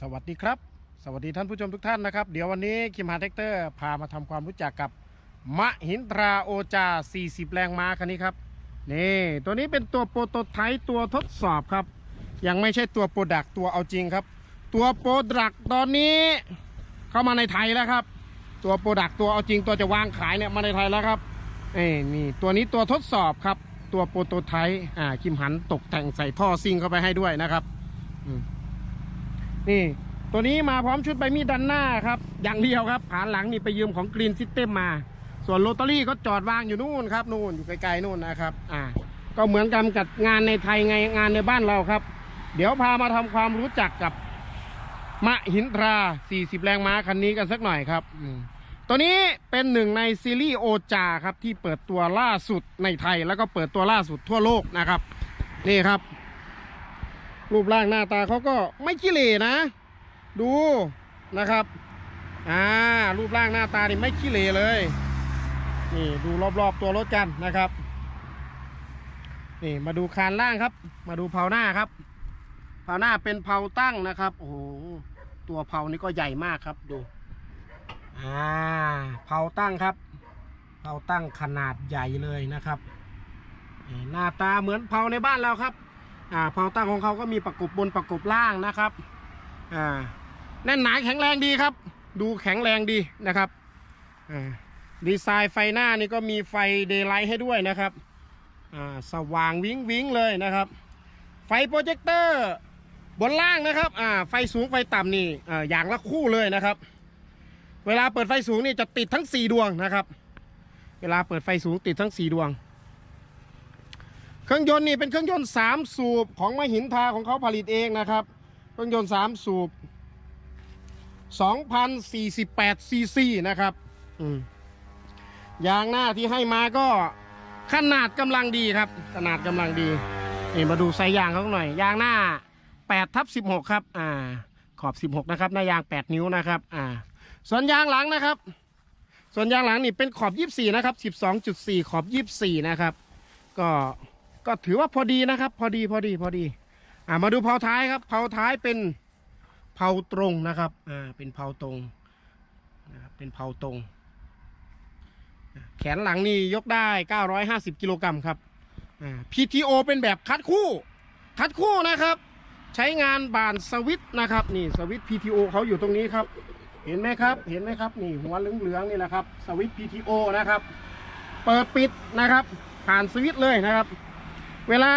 สวัสดีครับ สวัสดีท่านผู้ชมทุกท่านนะครับ เดี๋ยววันนี้คิมหาแท็กเตอร์พามาทำความรู้จักกับมะหินตราโอจา 40 แรงม้าคันนี้ครับ นี่ตัวนี้เป็นตัวโปรโตไทป์ตัวทดสอบครับ ยังไม่ใช่ตัวโปรดักตัวเอาจริงครับ ตัวโปรดักตอนนี้เข้ามาในไทยแล้วครับ ตัวโปรดักตัวเอาจริงตัวจะวางขายเนี่ยมาในไทยแล้วครับเอ้นี่ตัวนี้ตัวทดสอบครับ ตัวโปรโตไทป์อ่าคิมหันตกแต่งใส่ท่อซิ่งเข้าไปให้ด้วยนะครับอืม นี่ ตัวนี้มาพร้อมชุดใบมีดดันหน้าครับ อย่างเดียวครับผานหลังนี่ไปยืมของกรีนซิสเต็มมา ส่วนโรตารี่ก็จอดวางอยู่นู่นครับนู่นอยู่ไกลๆนู่นนะครับ อ่า ก็เหมือนกันกับงานในไทยไงงานในบ้านเราครับ เดี๋ยวพามาทำความรู้จักกับมะหินทรา 40 แรงม้าคันนี้กันสักหน่อยครับอืตัวนี้เป็นหนึ่งในซีรีส์โอจาครับที่เปิดตัวล่าสุดในไทยแล้วก็เปิดตัวล่าสุดทั่วโลกนะครับ นี่ครับ รูปร่างหน้าตาเขาก็ไม่ขี้เหร่นะ ดูนะครับ อ่า รูปร่างหน้าตานี่ไม่ขี้เหร่เลย นี่ดูรอบๆตัวรถกันนะครับ นี่มาดูคานล่างครับ มาดูเผาหน้าครับ เผาหน้าเป็นเผาตั้งนะครับ โอ้โห ตัวเผานี่ก็ใหญ่มากครับดู อ่า เผาตั้งครับ เผาตั้งขนาดใหญ่เลยนะครับนี่หน้าตาเหมือนเผาในบ้านเราครับ อ่าเผาตั้งของเขาก็มีประกบบนประกบล่างนะครับอ่าแน่นหนาแข็งแรงดีครับ ดูแข็งแรงดีนะครับอ่าดีไซน์ไฟหน้านี่ก็มีไฟเดย์ไลท์ให้ด้วยนะครับอ่าสว่างวิ้งวิ้งเลยนะครับ ไฟโปรเจคเตอร์บนล่างนะครับอ่าไฟสูงไฟต่ำนี่อ่าอย่างละคู่เลยนะครับ เวลาเปิดไฟสูงนี่จะติดทั้ง 4 ดวงนะครับ เวลาเปิดไฟสูงติดทั้ง 4 ดวง เครื่องยนต์นี่เป็นเครื่องยนต์3สูบของมหินทาของเขาผลิตเองนะครับ เครื่องยนต์3สูบ2,048ซีซีนะครับยางหน้าที่ให้มาก็ขนาดกำลังดีครับ ขนาดกำลังดีนี่มาดูไซส์ยางเขาหน่อย ยางหน้า8ทับ16 ครับ อ่า ขอบ 16 นะครับหน้ายาง 8 นิ้วนะครับ อ่า ส่วนยางหลังนะครับ ส่วนยางหลังนี่เป็นขอบ 24 นะครับ 12.4 ขอบ 24 นะครับ ก็ ก็ถือว่าพอดีนะครับ พอดีพอดีพอดี อ่ามาดูเผาท้ายครับเผาท้ายเป็นเผาตรงนะครับอ่าเป็นเผาตรงนะครับเป็นเผาตรง แขนหลังนี่ยกได้ 950 กิโลกรัมครับอ่า PTO เป็นแบบคัดคู่ คัดคู่นะครับ ใช้งานบานสวิตนะครับ นี่สวิต PTO เขาอยู่ตรงนี้ครับ เห็นไหมครับ เห็นไหมครับ นี่หัวเหลืองๆนี่แหละครับ สวิต PTO นะครับ เปิดปิดนะครับ ผ่านสวิตเลยนะครับ เวลา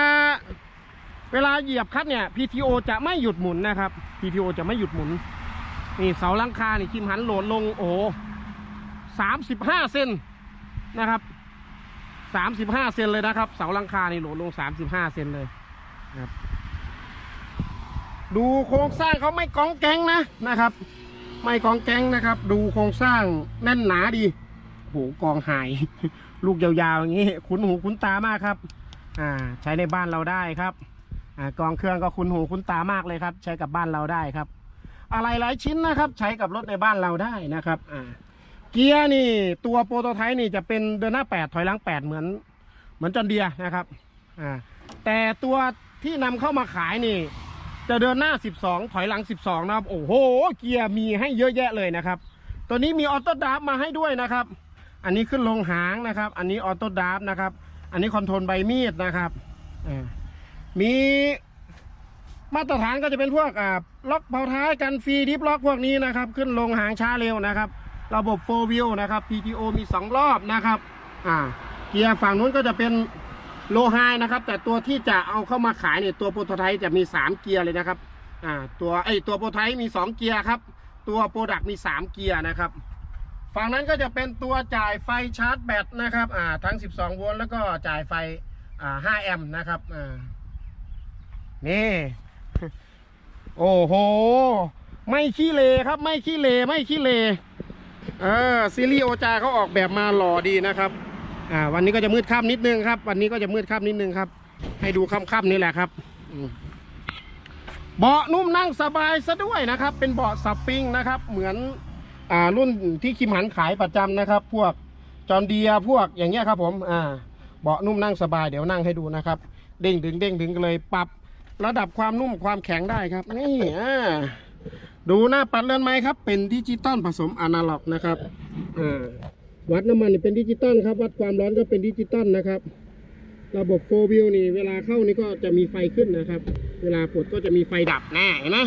เวลาเหยียบคัดเนี่ย PTO จะไม่หยุดหมุนนะครับ PTO จะไม่หยุดหมุน นี่เสาลังคานี่คิมหันโหลดลงโอ้สามสิบห้าเซนนะครับสามสิบห้าเซนเลยนะครับ เสาลังคานี่โหลดลงสามสิบห้าเซนเลยนะครับ ดูโครงสร้างเขาไม่กองแกงนะนะครับ ไม่กองแกงนะครับ ดูโครงสร้างแน่นหนาดีโหกองหาย ลูกยาวๆอย่างนี้ คุ้นหูคุ้นตามากครับ อ่าใช้ในบ้านเราได้ครับอ่ากองเครื่องก็คุ้นหูคุ้นตามากเลยครับ ใช้กับบ้านเราได้ครับ อะไรหลายชิ้นนะครับ ใช้กับรถในบ้านเราได้นะครับอ่าเกียร์นี่ตัวโปรโตไทป์นี่จะเป็นเดินหน้า 8 ถอยหลัง 8 เหมือน เหมือนจอนเดียนะครับอ่าแต่ตัวที่นำเข้ามาขายนี่ จะเดินหน้า 12 ถอยหลัง 12 นะครับ โอ้โห เกียร์มีให้เยอะแยะเลยนะครับ ตัวนี้มีออโต้ดราฟมาให้ด้วยนะครับ อันนี้ขึ้นลงหางนะครับ อันนี้ออโต้ดราฟนะครับ อันนี้คอนโทรลใบมีดนะครับอ่ามีมาตรฐานก็จะเป็นพวกอ่าล็อกเบาท้ายกันฟรีดิฟล็อกพวกนี้นะครับ ขึ้นลงหางช้าเร็วนะครับ ระบบโฟวิวนะครับ PTO มี 2 รอบนะครับอ่าเกียร์ฝั่งนู้นก็จะเป็นโลไฮนะครับ แต่ตัวที่จะเอาเข้ามาขายเนี่ยตัวโปรโตไทป์จะมี 3 เกียร์เลยนะครับอ่าตัวไอตัวโปรโตไทป์มี 2 เกียร์ครับ ตัวโปรดักมี 3 เกียร์นะครับ ฝั่งนั้นก็จะเป็นตัวจ่ายไฟชาร์จแบตนะครับอ่าทั้ง 12 โวลต์แล้วก็จ่ายไฟอ่า5แอมป์นะครับอ่านี่โอ้โห ไม่ขี้เลครับ ไม่ขี้เลไม่ขี้เลเออซีรีส์โอจาเขาออกแบบมาหล่อดีนะครับอ่าวันนี้ก็จะมืดค่ำนิดนึงครับ วันนี้ก็จะมืดค่ำนิดนึงครับ ให้ดูค่ำๆนี่แหละครับเบาะนุ่มนั่งสบายซะด้วยนะครับ เป็นเบาะสับปริงนะครับ เหมือน อ่ารุ่นที่คิมหันขายประจำนะครับ พวกจอมเดียพวกอย่างเงี้ยครับผมอ่าเบาะนุ่มนั่งสบายเดี๋ยวนั่งให้ดูนะครับ เด้งดึงเด้งดึงเลยปรับระดับความนุ่มความแข็งได้ครับนี่อ่าดูหน้าปัดเรือนไม้ครับ เป็นดิจิตอลผสมอนาล็อกนะครับอ่าวัดน้ำมันเป็นดิจิตอลครับ วัดความร้อนก็เป็นดิจิตอลนะครับ ระบบโฟวิวนี่เวลาเข้านี่ก็จะมีไฟขึ้นนะครับ เวลาปลดก็จะมีไฟดับแน่เห็นไหม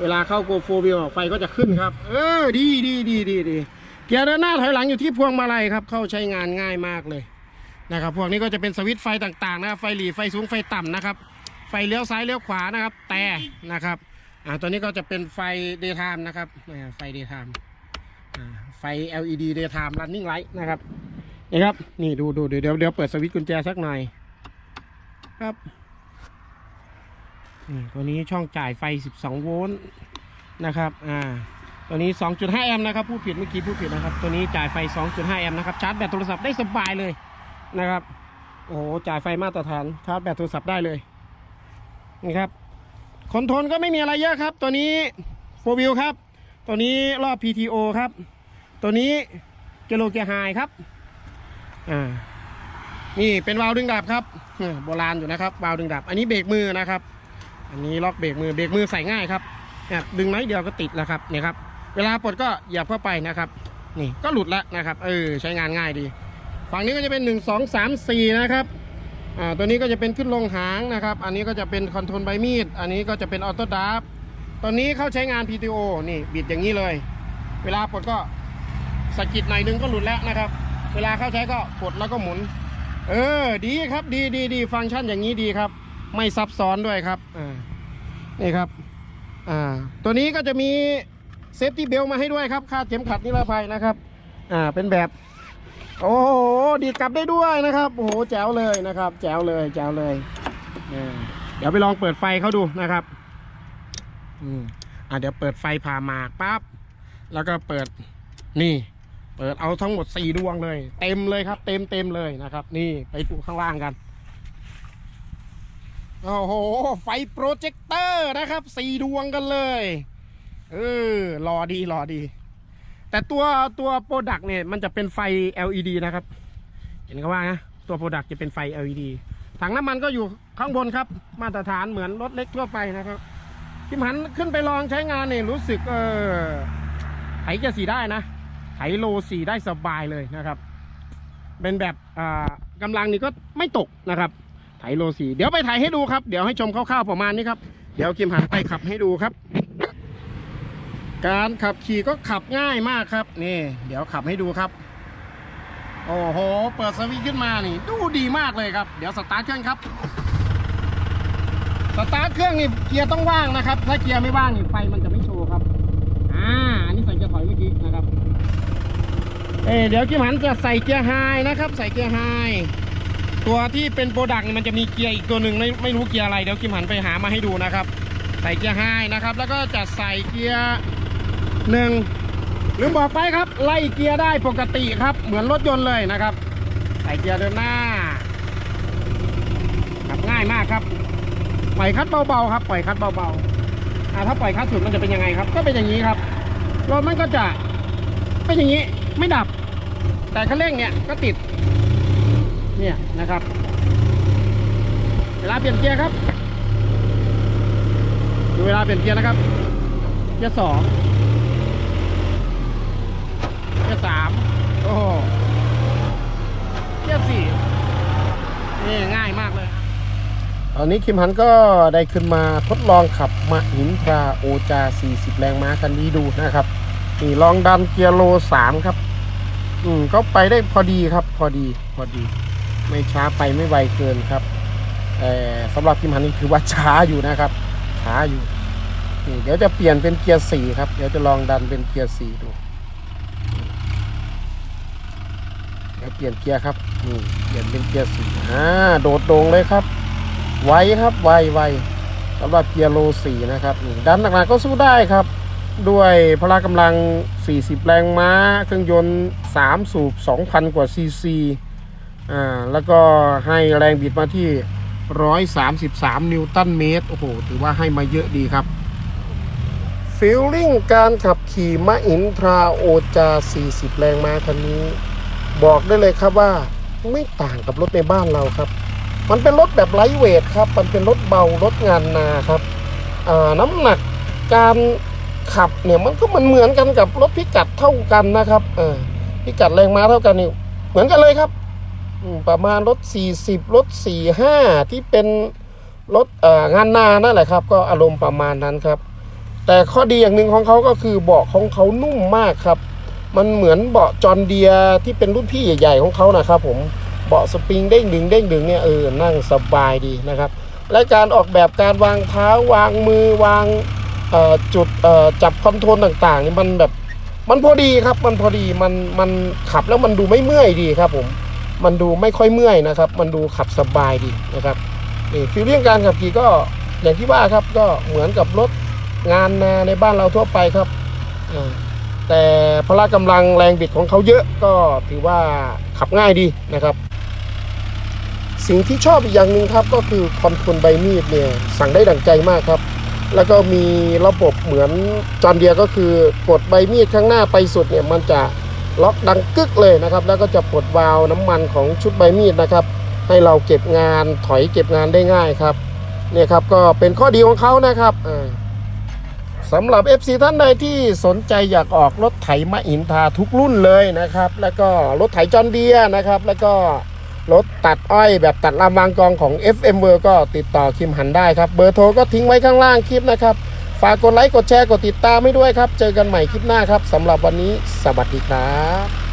เวลาเข้าโกโฟวิวไฟก็จะขึ้นครับ เออดีดีดีดีดีเกียร์เดินหน้าถอยหลังอยู่ที่พวงมาลัยครับ เข้าใช้งานง่ายมากเลยนะครับ พวกนี้ก็จะเป็นสวิตช์ไฟต่างๆนะครับไฟหลีไฟสูงไฟต่ำนะครับ ไฟเลี้ยวซ้ายเลี้ยวขวานะครับ แต่นะครับ อ่าตัวนี้ก็จะเป็นไฟ daytime นะครับไฟ daytime อ่าไฟ LED daytime running light นะครับนี่ครับ นี่ดูดูเดี๋ยวเดี๋ยวเดี๋ยวเปิดสวิตช์กุญแจสักหน่อยครับ นี่ตัวนี้ช่องจ่ายไฟ 12 โวลต์นะครับ อ่า ตัวนี้ 2.5 แอมป์นะครับ พูดผิดเมื่อกี้พูดผิดนะครับ ตัวนี้จ่ายไฟ 2.5 แอมป์นะครับ ชาร์จแบตโทรศัพท์ได้สบายเลยนะครับ โอ้โห จ่ายไฟมาตรฐาน ชาร์จแบตโทรศัพท์ได้เลย นี่ครับ คอนโทรลก็ไม่มีอะไรเยอะครับ ตัวนี้โฟวิวครับ ตัวนี้รอบ PTO ครับ ตัวนี้เกโลเกียร์ไฮครับ อ่า นี่เป็นวาล์วดึงดับครับ โบราณอยู่นะครับ วาล์วดึงดับ อันนี้เบรกมือนะครับ อันนี้ล็อกเบรกมือเบรกมือใส่ง่ายครับเนี่ยดึงไม้เดียวก็ติดแล้วครับเนี่ยครับเวลาปลดก็เหยียบเข้าไปนะครับ นี่ก็หลุดแล้วนะครับเออใช้งานง่ายดีฝั่งนี้ก็จะเป็น 1 2 3 4 นะครับอ่าตัวนี้ก็จะเป็นขึ้นลงหางนะครับ อันนี้ก็จะเป็นคอนโทรลใบมีด อันนี้ก็จะเป็นออโต้ดับตัวนี้เข้าใช้งาน PTO นี่บิดอย่างนี้เลย เวลาปลดก็สกิดหน่อยนึงก็หลุดแล้วนะครับ เวลาเข้าใช้ก็ปลดแล้วก็หมุน เออดีครับดีดีดีฟังก์ชันอย่างนี้ดีครับ ไม่ซับซ้อนด้วยครับอ่านี่ครับอ่าตัวนี้ก็จะมีเซฟตี้เบลมาให้ด้วยครับคาดเข็มขัดนิรภัยนะครับอ่าเป็นแบบ โอ้โหดีดกลับได้ด้วยนะครับโอ้โหแจ๋วเลยนะครับ แจ๋วเลยแจ๋วเลยอ่าเดี๋ยวไปลองเปิดไฟเขาดูนะครับอืมอ่าเดี๋ยวเปิดไฟผ่าหมากปั๊บแล้วก็เปิดนี่ เปิดเอาทั้งหมดสี่ดวงเลย เต็มเลยครับ เต็มเต็มเลยนะครับ นี่ไปดูข้างล่างกัน โอ้โห ไฟโปรเจคเตอร์นะครับสี่ดวงกันเลย เออรอดีรอดี แต่ตัวตัวโปรดักเนี่ยมันจะเป็นไฟ LED นะครับ เห็นเขาว่านะตัวโปรดักจะเป็นไฟ LED ถังน้ำมันก็อยู่ข้างบนครับ มาตรฐานเหมือนรถเล็กทั่วไปนะครับที่หันขึ้นไปลองใช้งานเนี่ยรู้สึกเออไถจะสีได้นะไถโลสีได้สบายเลยนะครับ เป็นแบบอ่ากำลังนี่ก็ไม่ตกนะครับ ไถโลสีเดี๋ยวไปไถให้ดูครับ เดี๋ยวให้ชมคร่าวๆประมาณนี้ครับ เดี๋ยวคิมหันไปขับให้ดูครับ การขับขี่ก็ขับง่ายมากครับ นี่ เดี๋ยวขับให้ดูครับ โอ้โห เปิดสวิตช์ขึ้นมานี่ ดูดีมากเลยครับ เดี๋ยวสตาร์ทเครื่องครับ สตาร์ทเครื่องนี่เกียร์ต้องว่างนะครับ ถ้าเกียร์ไม่ว่างนี่ไฟมันจะไม่โชว์ครับ อ่า อันนี้ใส่เกียร์ถอยเมื่อกี้นะครับ เอเดี๋ยวกิมหันจะใส่เกียร์ไฮนะครับ ใส่เกียร์ไฮ ตัวที่เป็นโปรดักต์มันจะมีเกียร์อีกตัวหนึ่งไม่ไม่รู้เกียร์อะไรเดี๋ยวกิมหันไปหามาให้ดูนะครับ ใส่เกียร์ไฮนะครับ แล้วก็จะใส่เกียร์หนึ่งลืมบอกไปครับ ไล่เกียร์ได้ปกติครับ เหมือนรถยนต์เลยนะครับ ใส่เกียร์เดินหน้าขับง่ายมากครับปล่อยคัดเบาๆครับปล่อยคัดเบาๆอ่าถ้าปล่อยคัดสุดมันจะเป็นยังไงครับ ก็เป็นอย่างนี้ครับรถมันก็จะเป็นอย่างนี้ไม่ดับ แต่คันเร่งเนี่ยก็ติด เนี่ยนะครับ เวลาเปลี่ยนเกียร์ครับดูเวลาเปลี่ยนเกียร์นะครับ เกียร์สองเกียร์สามโอ้เกียร์สี่นี่ง่ายมากเลยตอนนี้คิมหันก็ได้ขึ้นมาทดลองขับมาหินทราโอจา 40 แรงม้าคันนี้ดูนะครับนี่ลองดันเกียร์โล 3 ครับ อืมก็ไปได้พอดีครับ พอดี พอดี ไม่ช้าไปไม่ไวเกินครับแต่สำหรับคิมหันนี่ถือว่าช้าอยู่นะครับช้าอยู่นี่เดี๋ยวจะเปลี่ยนเป็นเกียร์สี่ครับ เดี๋ยวจะลองดันเป็นเกียร์สี่ดูเดี๋ยวเปลี่ยนเกียร์ครับนี่เปลี่ยนเป็นเกียร์สี่อ่าโดดโด่งเลยครับ ไวครับไวไวสำหรับเกียร์โลสี่นะครับดันหนักๆก็สู้ได้ครับ ด้วยพละกำลัง 40 แรงม้า เครื่องยนต์ 3 สูบ 2,000 กว่าซีซี อ่าแล้วก็ให้แรงบิดมาที่ 133 นิวตันเมตร โอ้โห ถือว่าให้มาเยอะดีครับฟิลลิ่งการขับขี่มะอินทราโอจา 40 แรงม้าคันนี้ บอกได้เลยครับว่าไม่ต่างกับรถในบ้านเราครับ มันเป็นรถแบบไลท์เวทครับ มันเป็นรถเบารถงานนาครับน้ำหนักการขับเนี่ยมันก็มันเหมือนกันกับรถพิกัดเท่ากันนะครับพิกัดแรงม้าเท่ากันนี่เหมือนกันเลยครับ ประมาณรถ 40 รถ 45 ที่เป็นรถงานนานั่นแหละครับ ก็อารมณ์ประมาณนั้นครับ แต่ข้อดีอย่างหนึ่งของเขาก็คือเบาะของเขานุ่มมากครับ มันเหมือนเบาะจอร์นเดียที่เป็นรุ่นพี่ใหญ่ๆของเขานะครับ ผมเบาะสปริงเด้งดึงเด้งดึงเนี่ยเออนั่งสบายดีนะครับ และการออกแบบการวางเท้าวางมือวางจุดจับคอนโทรลต่างๆนี่มันแบบมันพอดีครับ มันพอดีมันมันขับแล้วมันดูไม่เมื่อยดีครับผม มันดูไม่ค่อยเมื่อยนะครับ มันดูขับสบายดีนะครับนี่ฟีลลิ่งการขับขี่ก็อย่างที่ว่าครับก็เหมือนกับรถงานนาในบ้านเราทั่วไปครับแต่พละกำลังแรงบิดของเขาเยอะก็ถือว่าขับง่ายดีนะครับ สิ่งที่ชอบอีกอย่างหนึ่งครับก็คือคอนโทรลใบมีดเนี่ยสั่งได้ดังใจมากครับ แล้วก็มีระบบเหมือนจอนเดียก็คือกดใบมีดข้างหน้าไปสุดเนี่ยมันจะ ล็อกดังกึกเลยนะครับ แล้วก็จะปลดวาล์วน้ำมันของชุดใบมีดนะครับ ให้เราเก็บงานถอยเก็บงานได้ง่ายครับเนี่ยครับก็เป็นข้อดีของเขานะครับสำหรับ FC ท่านใดที่สนใจอยากออกรถไถมะอินทาทุกรุ่นเลยนะครับ แล้วก็รถไถจอนเดียนะครับ แล้วก็รถตัดอ้อยแบบตัดลำวางกองของ FM w o r ก็ติดต่อคิมหันได้ครับ เบอร์โทรก็ทิ้งไว้ข้างล่างคลิปนะครับ ฝากกดไลค์กดแชร์กดติดตามให้ด้วยครับ เจอกันใหม่คลิปหน้าครับสำหรับวันนี้สวัสดีครับ